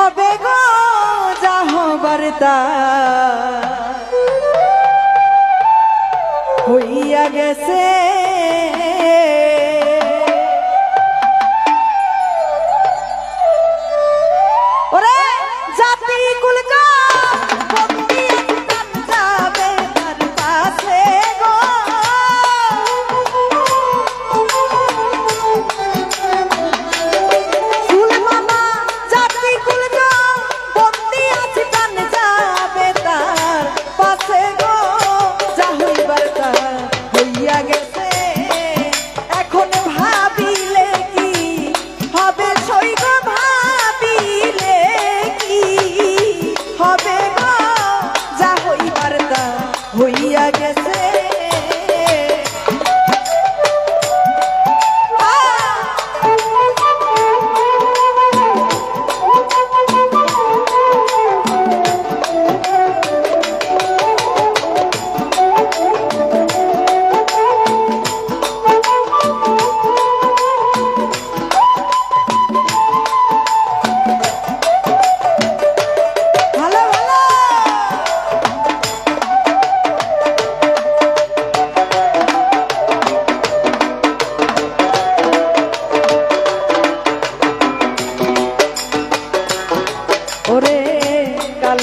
হবে গো যাহ বার্তা হইয়া গেছে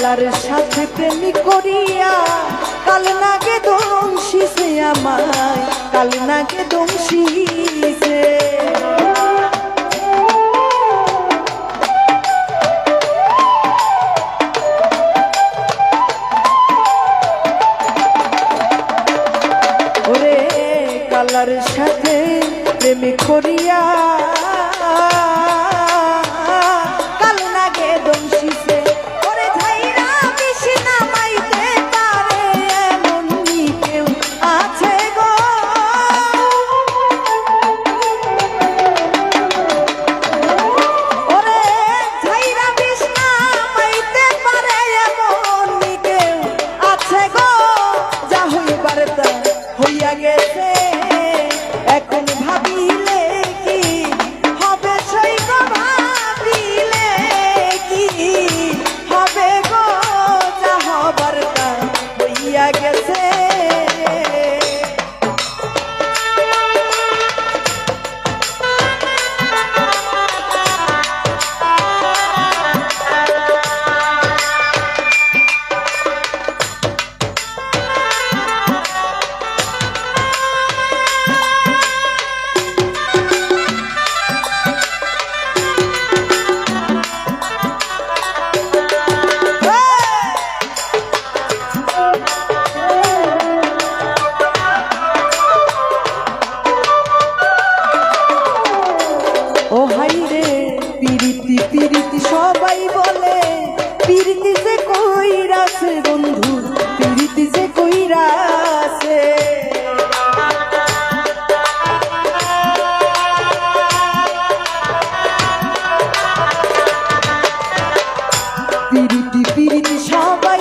যার সাথে প্রেমী করিয়া, কাল নাগে দংশিছে আমায়, কাল নাগে দংশিছে ওরে কালার সাথে প্রেমী করিয়া পিরিতি যে কইরাছে বন্ধু পিরিতি যে কইরাছে। পিরিতি পিরিতি সবাই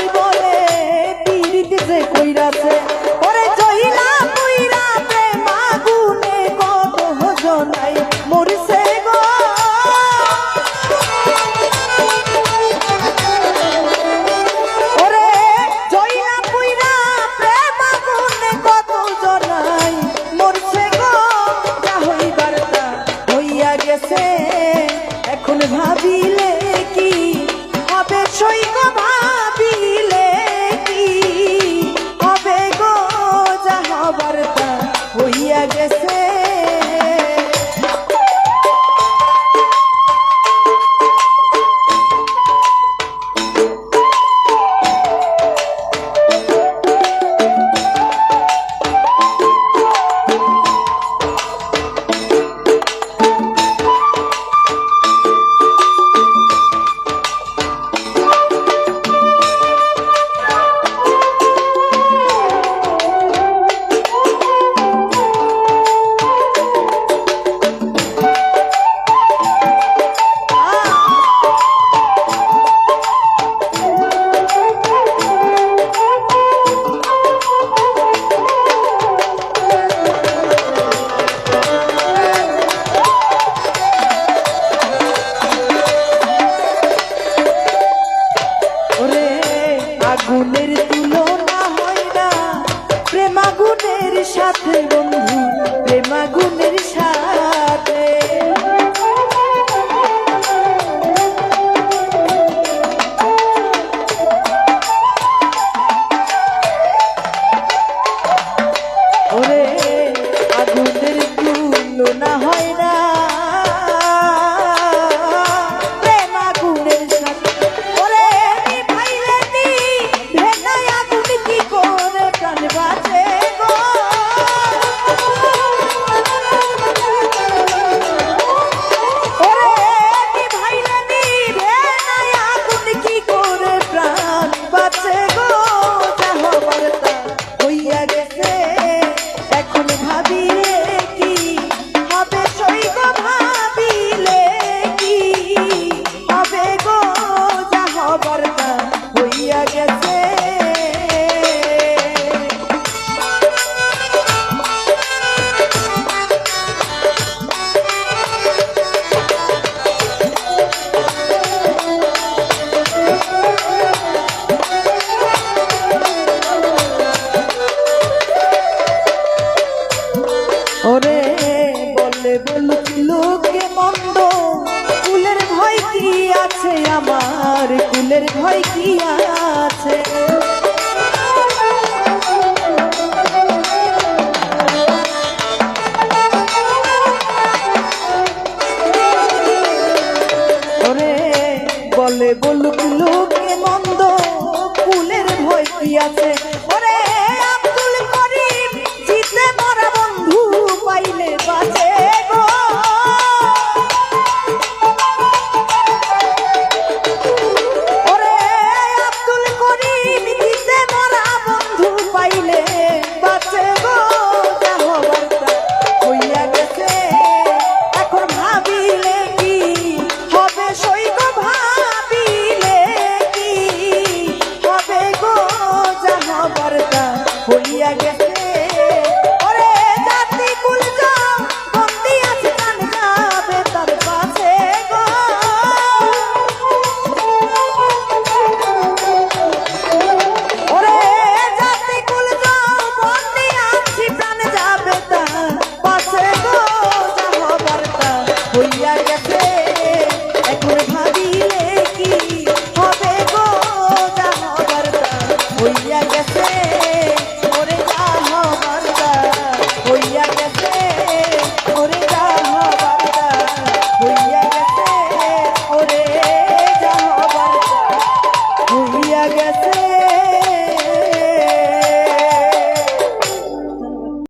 সাথে বন্ধু প্রেমাগুনের সাথে